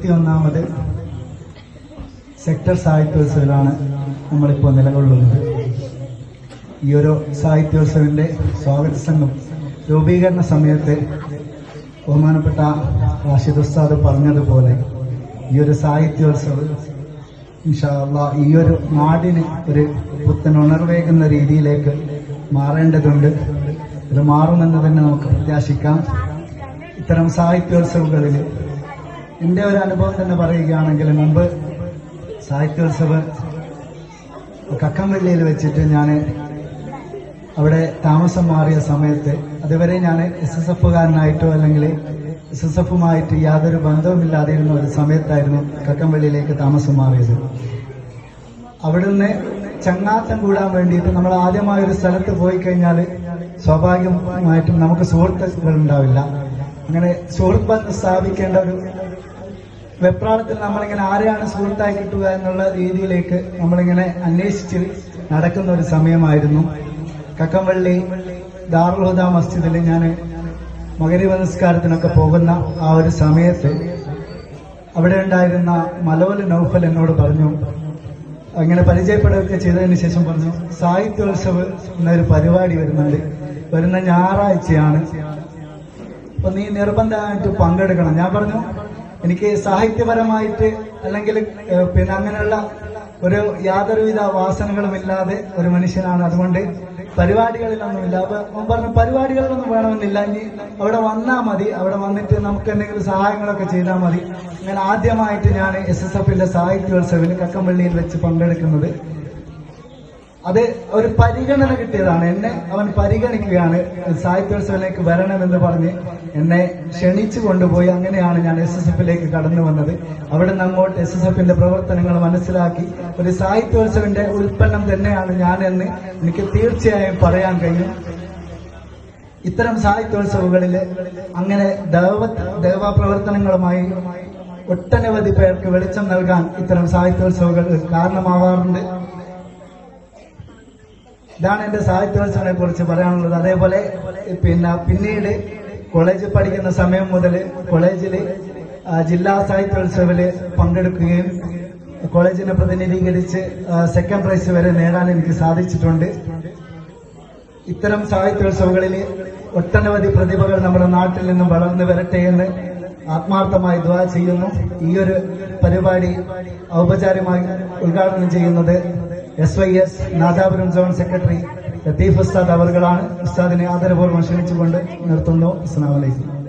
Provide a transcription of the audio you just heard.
ഇരുപത്തിയൊന്നാമത് sector സാഹിത്യോത്സവിലാണ് നമ്മളിപ്പോൾ നിലകൊള്ളുന്നത്. ഈ ഒരു സാഹിത്യോത്സവിന്റെ സ്വാഗത സംഘം രൂപീകരണ സമയത്ത് ബഹുമാനപ്പെട്ട റാഷിദ് ഉസ്താദ് പറഞ്ഞതുപോലെ ഈ ഒരു സാഹിത്യോത്സവ് ഇൻഷാ അള്ളാ ഈ ഒരു നാടിന് ഒരു പുത്തൻ ഉണർവേകുന്ന രീതിയിലേക്ക് മാറേണ്ടതുണ്ട്. ഇത് മാറുമെന്ന് തന്നെ നമുക്ക് പ്രത്യാശിക്കാം. ഇത്തരം സാഹിത്യോത്സവങ്ങളിൽ എന്റെ ഒരു അനുഭവം തന്നെ പറയുകയാണെങ്കിൽ മുമ്പ് സാഹിത്യോത്സവ കക്കംവള്ളിയിൽ വെച്ചിട്ട് ഞാൻ അവിടെ താമസം മാറിയ സമയത്ത് അതുവരെ ഞാൻ എസ് എസ് എഫുകാരനായിട്ടോ അല്ലെങ്കിൽ എസ് എസ് എഫുമായിട്ട് യാതൊരു ബന്ധവുമില്ലാതിരുന്ന ഒരു സമയത്തായിരുന്നു കക്കംവള്ളിയിലേക്ക് താമസം മാറിയത്. അവിടുന്ന് ചങ്ങാത്തം കൂടാൻ വേണ്ടിയിട്ട് നമ്മൾ ആദ്യമായ ഒരു സ്ഥലത്ത് പോയി കഴിഞ്ഞാൽ സ്വാഭാവികമായിട്ടും നമുക്ക് സുഹൃത്തുക്കൾ ഉണ്ടാവില്ല. അങ്ങനെ സുഹൃത്ത് ബന്ധം സ്ഥാപിക്കേണ്ട ഒരു വെപ്രാളത്തിൽ നമ്മളിങ്ങനെ ആരെയാണ് സുഹൃത്തായി കിട്ടുക എന്നുള്ള രീതിയിലേക്ക് നമ്മളിങ്ങനെ അന്വേഷിച്ച് നടക്കുന്ന ഒരു സമയമായിരുന്നു. കക്കംവള്ളി ദാറുൽഹുദ മസ്ജിദിൽ ഞാൻ മകരീവ നിസ്കാരത്തിനൊക്കെ പോകുന്ന ആ ഒരു സമയത്ത് അവിടെ ഉണ്ടായിരുന്ന മലോൽ നൌഫൽ എന്നോട് പറഞ്ഞു അങ്ങനെ പരിചയപ്പെടുകയൊക്കെ ചെയ്തതിന് ശേഷം പറഞ്ഞു സാഹിത്യോത്സവ് എന്നൊരു പരിപാടി വരുന്നുണ്ട്. വരുന്ന ഞായറാഴ്ചയാണ്. അപ്പൊ നീ നിർബന്ധമായിട്ട് പങ്കെടുക്കണം. ഞാൻ പറഞ്ഞു എനിക്ക് സാഹിത്യപരമായിട്ട് അല്ലെങ്കിൽ പിന്നെ അങ്ങനെയുള്ള ഒരു യാതൊരുവിധ വാസനകളും ഇല്ലാതെ ഒരു മനുഷ്യനാണ്. അതുകൊണ്ട് പരിപാടികളിലൊന്നുമില്ല. അപ്പൊ പറഞ്ഞു പരിപാടികളിലൊന്നും വേണമെന്നില്ല. ഇനി അവിടെ വന്നാൽ മതി. അവിടെ വന്നിട്ട് നമുക്ക് എന്തെങ്കിലും സഹായങ്ങളൊക്കെ ചെയ്താൽ മതി. അങ്ങനെ ആദ്യമായിട്ട് ഞാൻ എസ് എസ് എഫിന്റെ സാഹിത്യോത്സവിൽ കക്കമ്പള്ളിയിൽ വെച്ച് പങ്കെടുക്കുന്നത് അത് ഒരു പരിഗണന കിട്ടിയതാണ്. എന്നെ അവൻ പരിഗണിക്കുകയാണ്. സാഹിത്യോത്സവത്തിലേക്ക് വരണമെന്ന് പറഞ്ഞ് എന്നെ ക്ഷണിച്ചു കൊണ്ടുപോയി അങ്ങനെയാണ് ഞാൻ എസ് എസ് എഫിലേക്ക് കടന്നു വന്നത്. അവിടെ നിന്ന് അങ്ങോട്ട് എസ് എസ് എഫിന്റെ പ്രവർത്തനങ്ങൾ മനസ്സിലാക്കി. ഒരു സാഹിത്യോത്സവിന്റെ ഉൽപ്പന്നം തന്നെയാണ് ഞാനെന്ന് എനിക്ക് തീർച്ചയായും പറയാൻ കഴിയും. ഇത്തരം സാഹിത്യോത്സവങ്ങളിൽ അങ്ങനെ ദേവ ദേവപ്രവർത്തനങ്ങളുമായി ഒട്ടനവധി പേർക്ക് വെളിച്ചം നൽകാൻ ഇത്തരം സാഹിത്യോത്സവങ്ങൾ കാരണമാവാറുണ്ട്. ഇതാണ് എന്റെ സാഹിത്യോത്സവനെ കുറിച്ച് പറയാനുള്ളത്. അതേപോലെ പിന്നെ പിന്നീട് കോളേജിൽ പഠിക്കുന്ന സമയം മുതൽ കോളേജിൽ ജില്ലാ സാഹിത്യോത്സവിൽ പങ്കെടുക്കുകയും കോളേജിനെ പ്രതിനിധീകരിച്ച് സെക്കൻഡ് പ്രൈസ് വരെ നേടാൻ എനിക്ക് സാധിച്ചിട്ടുണ്ട്. ഇത്തരം സാഹിത്യോത്സവങ്ങളിൽ ഒട്ടനവധി പ്രതിഭകൾ നമ്മുടെ നാട്ടിൽ നിന്നും വളർന്നു വരട്ടെ എന്ന് ആത്മാർത്ഥമായി ദ്വാ ചെയ്യുന്നു. ഈ ഒരു പരിപാടി ഔപചാരികമായി ഉദ്ഘാടനം ചെയ്യുന്നത് S Y S Nadapuram zone secretary Latheef Ustad അവർകളാണ് ഉസ്താദിനെ ആദരപൂർവം ക്ഷണിച്ചുകൊണ്ട് നിർത്തുന്നു. അസ്സാം വലൈക്കും